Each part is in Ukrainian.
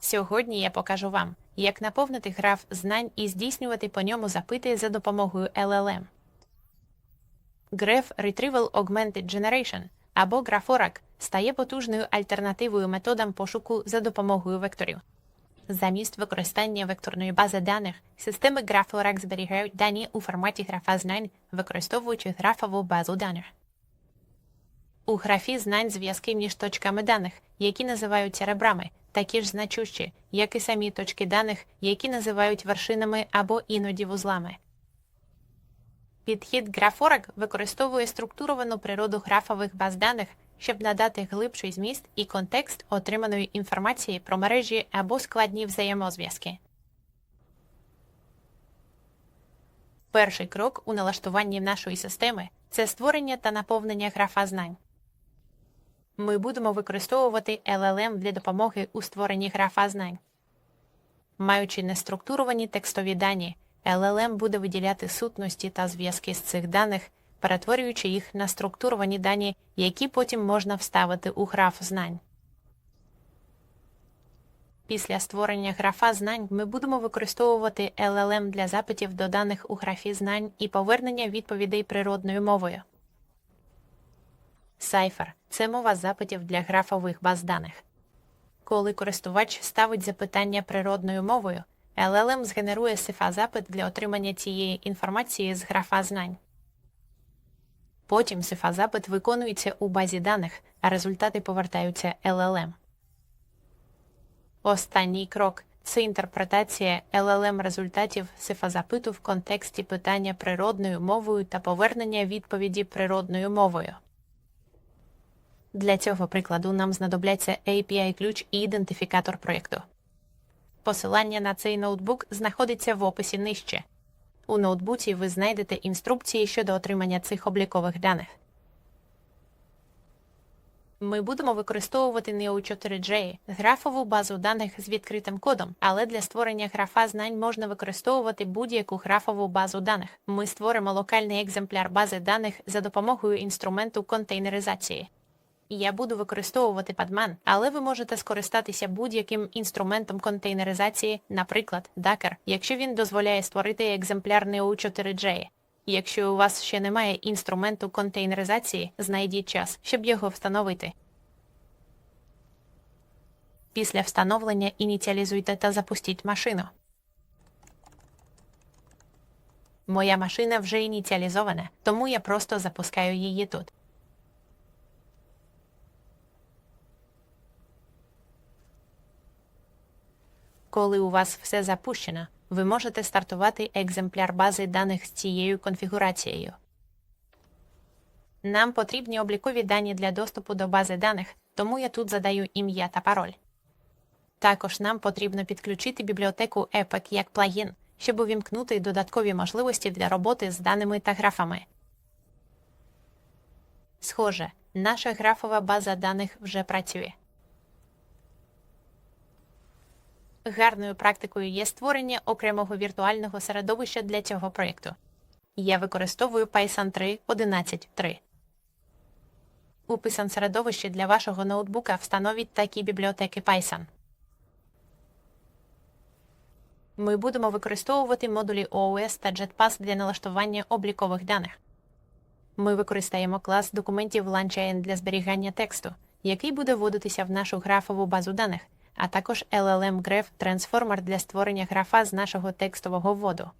Сьогодні я покажу вам, як наповнити граф знань і здійснювати по ньому запити за допомогою LLM. Graph Retrieval Augmented Generation або Graphorac стає потужною альтернативою методам пошуку за допомогою векторів. Замість використання векторної бази даних, системи Graphorac зберігають дані у форматі графа знань, використовуючи графову базу даних. У графі знань зв'язки між точками даних, які називаються ребрами, такі ж значущі, як і самі точки даних, які називають вершинами або іноді вузлами. Підхід Graphorac використовує структуровану природу графових баз даних, щоб надати глибший зміст і контекст отриманої інформації про мережі або складні взаємозв'язки. Перший крок у налаштуванні нашої системи це створення та наповнення графа знань. Ми будемо використовувати LLM для допомоги у створенні графа знань. Маючи неструктуровані текстові дані, LLM буде виділяти сутності та зв'язки з цих даних, перетворюючи їх на структуровані дані, які потім можна вставити у граф знань. Після створення графа знань ми будемо використовувати LLM для запитів до даних у графі знань і повернення відповідей природною мовою. Cypher – це мова запитів для графових баз даних. Коли користувач ставить запитання природною мовою, LLM згенерує сифа запит для отримання цієї інформації з графа знань. Потім сифа запит виконується у базі даних, а результати повертаються LLM. Останній крок це інтерпретація LLM результатів сифа запиту в контексті питання природною мовою та повернення відповіді природною мовою. Для цього прикладу нам знадобляться API-ключ і ідентифікатор проєкту. Посилання на цей ноутбук знаходиться в описі нижче. У ноутбуці ви знайдете інструкції щодо отримання цих облікових даних. Ми будемо використовувати Neo4j – графову базу даних з відкритим кодом, але для створення графа знань можна використовувати будь-яку графову базу даних. Ми створимо локальний екземпляр бази даних за допомогою інструменту контейнеризації. Я буду використовувати Padman, але ви можете скористатися будь-яким інструментом контейнеризації, наприклад, Docker, якщо він дозволяє створити екземпляр Neo4j. Якщо у вас ще немає інструменту контейнеризації, знайдіть час, щоб його встановити. Після встановлення ініціалізуйте та запустіть машину. Моя машина вже ініціалізована, тому я просто запускаю її тут. Коли у вас все запущено, ви можете стартувати екземпляр бази даних з цією конфігурацією. Нам потрібні облікові дані для доступу до бази даних, тому я тут задаю ім'я та пароль. Також нам потрібно підключити бібліотеку EPEC як плагін, щоб увімкнути додаткові можливості для роботи з даними та графами. Схоже, наша графова база даних вже працює. Гарною практикою є створення окремого віртуального середовища для цього проєкту. Я використовую Python 3 11.3. У Python середовищі для вашого ноутбука встановіть такі бібліотеки Python. Ми будемо використовувати модулі OOS та JetPass для налаштування облікових даних. Ми використаємо клас документів LangChain для зберігання тексту, який буде вводитися в нашу графову базу даних а також LLM Graph Transformer для створення графа з нашого текстового вводу.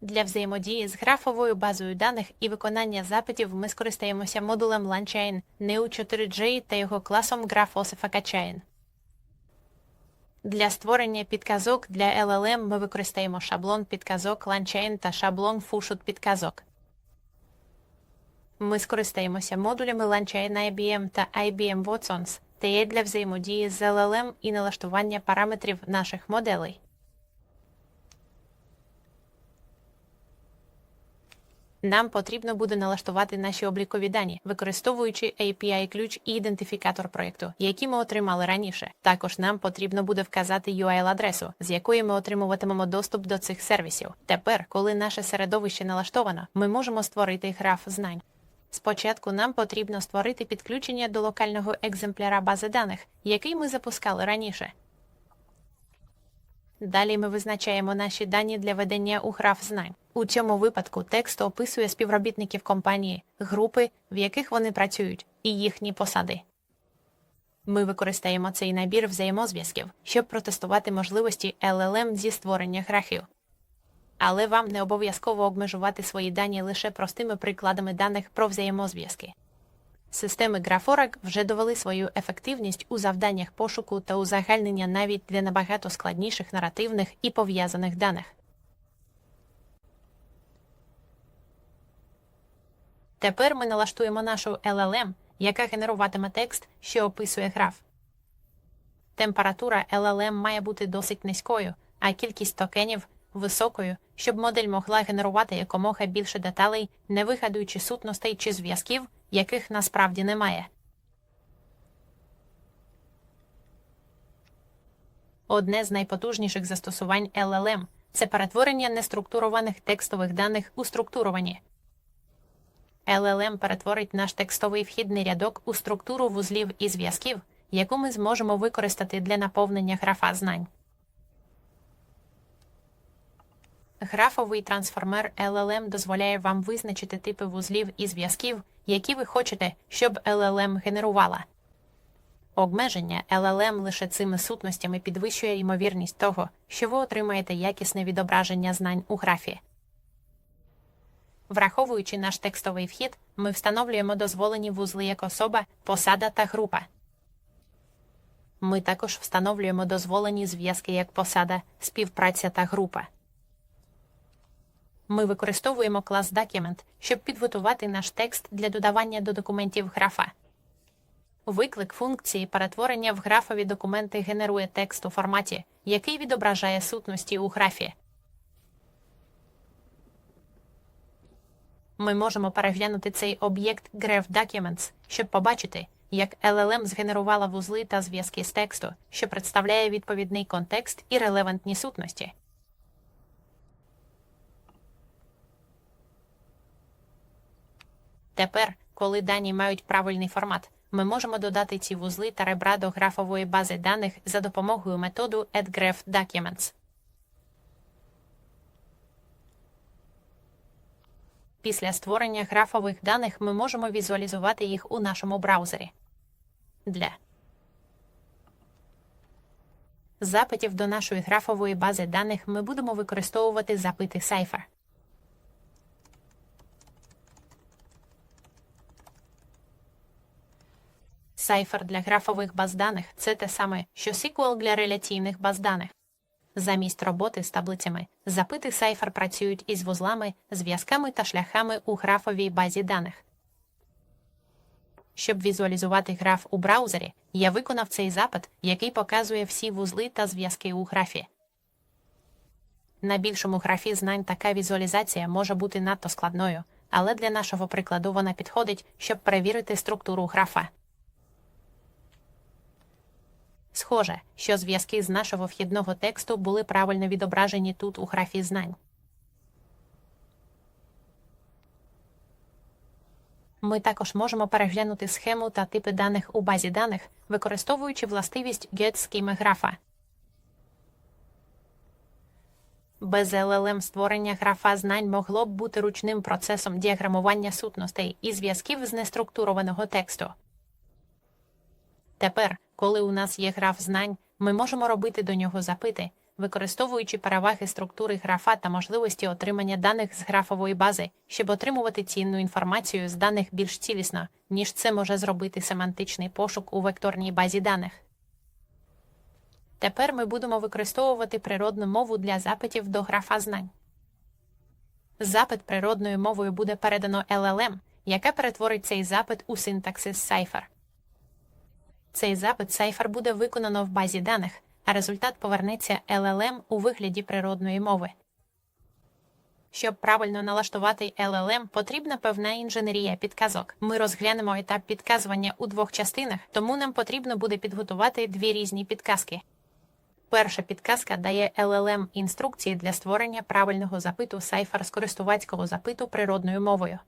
Для взаємодії з графовою базою даних і виконання запитів ми скористаємося модулем LangChain Neo4j та його класом GraphOssificaChain. Для створення підказок для LLM ми використаємо шаблон підказок LangChain та шаблон Fushut підказок. Ми скористаємося модулями LangChain IBM та IBM Watsons та є для взаємодії з LLM і налаштування параметрів наших моделей. Нам потрібно буде налаштувати наші облікові дані, використовуючи API-ключ і ідентифікатор проєкту, які ми отримали раніше. Також нам потрібно буде вказати URL-адресу, з якої ми отримуватимемо доступ до цих сервісів. Тепер, коли наше середовище налаштовано, ми можемо створити граф знань. Спочатку нам потрібно створити підключення до локального екземпляра бази даних, який ми запускали раніше. Далі ми визначаємо наші дані для ведення у граф знань. У цьому випадку текст описує співробітників компанії, групи, в яких вони працюють, і їхні посади. Ми використаємо цей набір взаємозв'язків, щоб протестувати можливості LLM зі створення графів. Але вам не обов'язково обмежувати свої дані лише простими прикладами даних про взаємозв'язки. Системи Graphorac вже довели свою ефективність у завданнях пошуку та узагальнення навіть для набагато складніших наративних і пов'язаних даних. Тепер ми налаштуємо нашу LLM, яка генеруватиме текст, що описує граф. Температура LLM має бути досить низькою, а кількість токенів високою, щоб модель могла генерувати якомога більше деталей, не вигадуючи сутностей чи зв'язків, яких насправді немає. Одне з найпотужніших застосувань LLM – це перетворення неструктурованих текстових даних у структуровані. LLM перетворить наш текстовий вхідний рядок у структуру вузлів і зв'язків, яку ми зможемо використати для наповнення графа знань. Графовий трансформер LLM дозволяє вам визначити типи вузлів і зв'язків, які ви хочете, щоб LLM генерувала. Обмеження LLM лише цими сутностями підвищує ймовірність того, що ви отримаєте якісне відображення знань у графі. Враховуючи наш текстовий вхід, ми встановлюємо дозволені вузли як особа, посада та група. Ми також встановлюємо дозволені зв'язки як посада, співпраця та група. Ми використовуємо клас Document, щоб підготувати наш текст для додавання до документів графа. Виклик функції перетворення в графові документи генерує текст у форматі, який відображає сутності у графі. Ми можемо переглянути цей об'єкт Graph Documents, щоб побачити, як LLM згенерувала вузли та зв'язки з тексту, що представляє відповідний контекст і релевантні сутності. Тепер, коли дані мають правильний формат, ми можемо додати ці вузли та ребра до графової бази даних за допомогою методу addGraphDocuments. Після створення графових даних ми можемо візуалізувати їх у нашому браузері. Для запитів до нашої графової бази даних ми будемо використовувати запити Cypher. Cypher для графових баз даних це те саме, що SQL для реляційних баз даних. Замість роботи з таблицями запити Cypher працюють із вузлами, зв'язками та шляхами у графовій базі даних. Щоб візуалізувати граф у браузері, я виконав цей запит, який показує всі вузли та зв'язки у графі. На більшому графі знань така візуалізація може бути надто складною, але для нашого прикладу вона підходить, щоб перевірити структуру графа. Схоже, що зв'язки з нашого вхідного тексту були правильно відображені тут у графі знань. Ми також можемо переглянути схему та типи даних у базі даних, використовуючи властивість GetSchema графа. Без LLM створення графа знань могло б бути ручним процесом діаграмування сутностей і зв'язків з неструктурованого тексту. Тепер, коли у нас є граф знань, ми можемо робити до нього запити, використовуючи переваги структури графа та можливості отримання даних з графової бази, щоб отримувати цінну інформацію з даних більш цілісно, ніж це може зробити семантичний пошук у векторній базі даних. Тепер ми будемо використовувати природну мову для запитів до графа знань. Запит природною мовою буде передано LLM, яка перетворить цей запит у синтаксис Cypher. Цей запит Cypher буде виконано в базі даних, а результат повернеться LLM у вигляді природної мови. Щоб правильно налаштувати LLM, потрібна певна інженерія підказок. Ми розглянемо етап підказування у двох частинах, тому нам потрібно буде підготувати дві різні підказки. Перша підказка дає LLM інструкції для створення правильного запиту Cypher з користувацького запиту природною мовою.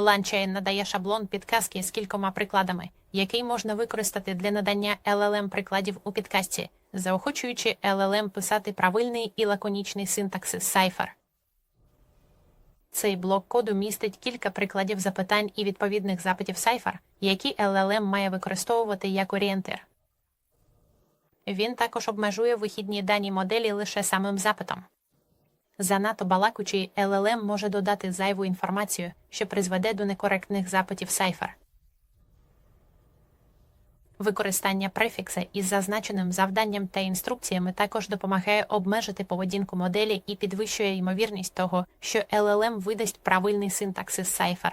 LangChain надає шаблон підказки з кількома прикладами, який можна використати для надання LLM прикладів у підкасті, заохочуючи LLM писати правильний і лаконічний синтаксис Cypher. Цей блок коду містить кілька прикладів запитань і відповідних запитів Cypher, які LLM має використовувати як орієнтир. Він також обмежує вихідні дані моделі лише самим запитом. Занадто балакучий LLM може додати зайву інформацію, що призведе до некоректних запитів Cypher. Використання префікса із зазначеним завданням та інструкціями також допомагає обмежити поведінку моделі і підвищує ймовірність того, що LLM видасть правильний синтаксис Cypher.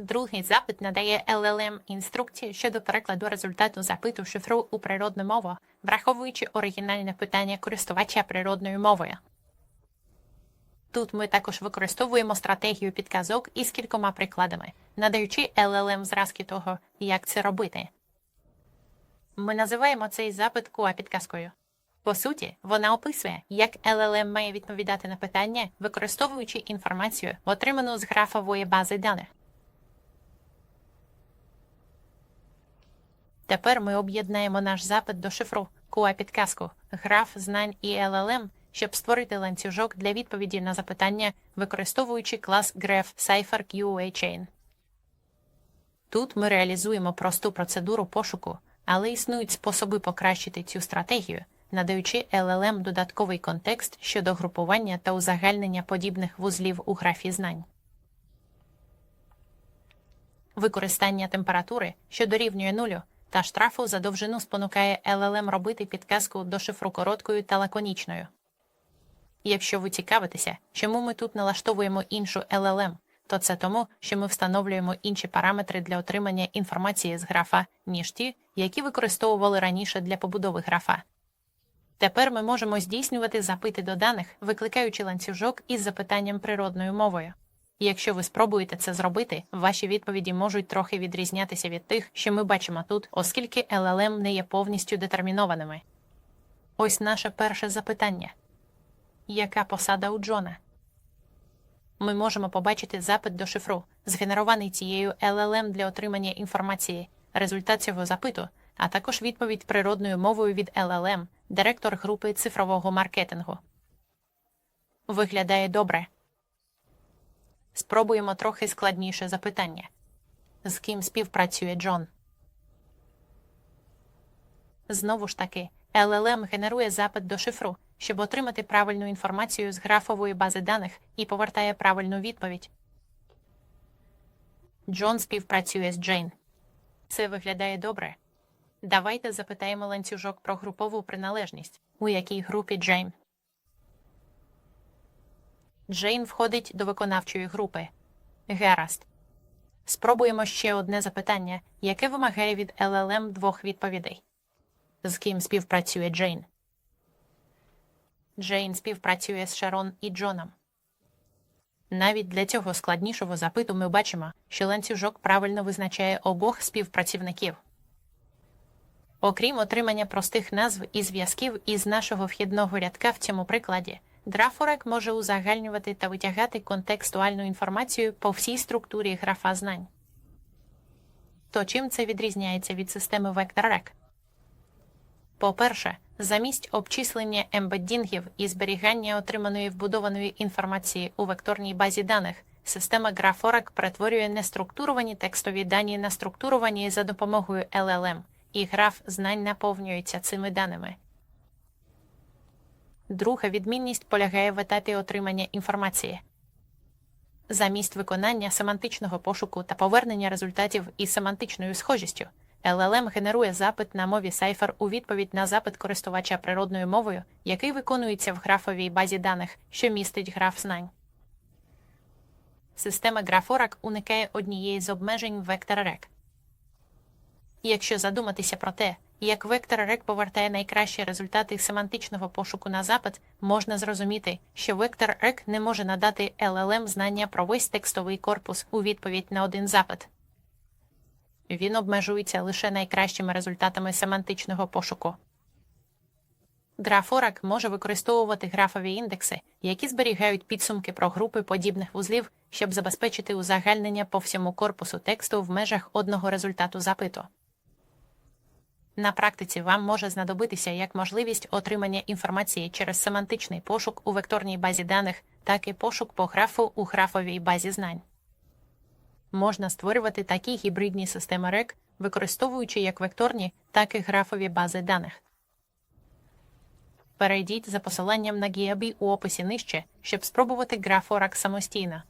Другий запит надає LLM інструкції щодо перекладу результату запиту шифру у природну мову, враховуючи оригінальне питання користувача природною мовою. Тут ми також використовуємо стратегію підказок із кількома прикладами, надаючи LLM зразки того, як це робити. Ми називаємо цей запит QA підказкою. По суті, вона описує, як LLM має відповідати на питання, використовуючи інформацію, отриману з графової бази даних. Тепер ми об'єднаємо наш запит до шифру QA підказку, граф знань і LLM, щоб створити ланцюжок для відповіді на запитання, використовуючи клас graph Cypher QA Chain. Тут ми реалізуємо просту процедуру пошуку, але існують способи покращити цю стратегію, надаючи LLM додатковий контекст щодо групування та узагальнення подібних вузлів у графі знань. Використання температури, що дорівнює нулю, та штрафу за довжину спонукає LLM робити підказку до шифру короткою та лаконічною. Якщо ви цікавитеся, чому ми тут налаштовуємо іншу LLM, то це тому, що ми встановлюємо інші параметри для отримання інформації з графа, ніж ті, які використовували раніше для побудови графа. Тепер ми можемо здійснювати запити до даних, викликаючи ланцюжок із запитанням природною мовою. Якщо ви спробуєте це зробити, ваші відповіді можуть трохи відрізнятися від тих, що ми бачимо тут, оскільки LLM не є повністю детермінованими. Ось наше перше запитання яка посада у Джона? Ми можемо побачити запит до шифру, згенерований цією LLM для отримання інформації, результат цього запиту, а також відповідь природною мовою від LLM, директор групи цифрового маркетингу. Виглядає добре. Спробуємо трохи складніше запитання. З ким співпрацює Джон? Знову ж таки, LLM генерує запит до шифру, щоб отримати правильну інформацію з графової бази даних і повертає правильну відповідь. Джон співпрацює з Джейн. Це виглядає добре. Давайте запитаємо ланцюжок про групову приналежність, у якій групі Джейн. Джейн входить до виконавчої групи. Гаразд. Спробуємо ще одне запитання, яке вимагає від LLM двох відповідей. З ким співпрацює Джейн? Джейн співпрацює з Шарон і Джоном. Навіть для цього складнішого запиту ми бачимо, що ланцюжок правильно визначає обох співпрацівників. Окрім отримання простих назв і зв'язків із нашого вхідного рядка в цьому прикладі, Драфорек може узагальнювати та витягати контекстуальну інформацію по всій структурі графа знань. То чим це відрізняється від системи VectorRec? По-перше, замість обчислення ембеддінгів і зберігання отриманої вбудованої інформації у векторній базі даних, система Graphorac перетворює неструктуровані текстові дані на структуровані за допомогою LLM, і граф знань наповнюється цими даними. Друга відмінність полягає в етапі отримання інформації. Замість виконання семантичного пошуку та повернення результатів із семантичною схожістю. LLM генерує запит на мові Cypher у відповідь на запит користувача природною мовою, який виконується в графовій базі даних, що містить граф знань. Система Graphorac уникає однієї з обмежень Якщо задуматися про те, як VectorRec повертає найкращі результати семантичного пошуку на запит, можна зрозуміти, що VectorRec не може надати LLM знання про весь текстовий корпус у відповідь на один запит. Він обмежується лише найкращими результатами семантичного пошуку. Графорак може використовувати графові індекси, які зберігають підсумки про групи подібних вузлів, щоб забезпечити узагальнення по всьому корпусу тексту в межах одного результату запиту. На практиці вам може знадобитися як можливість отримання інформації через семантичний пошук у векторній базі даних, так і пошук по графу у графовій базі знань. Можна створювати такі гібридні системи рек, використовуючи як векторні, так і графові бази даних. Перейдіть за посиланням на GIAB у описі нижче, щоб спробувати графорак самостійно.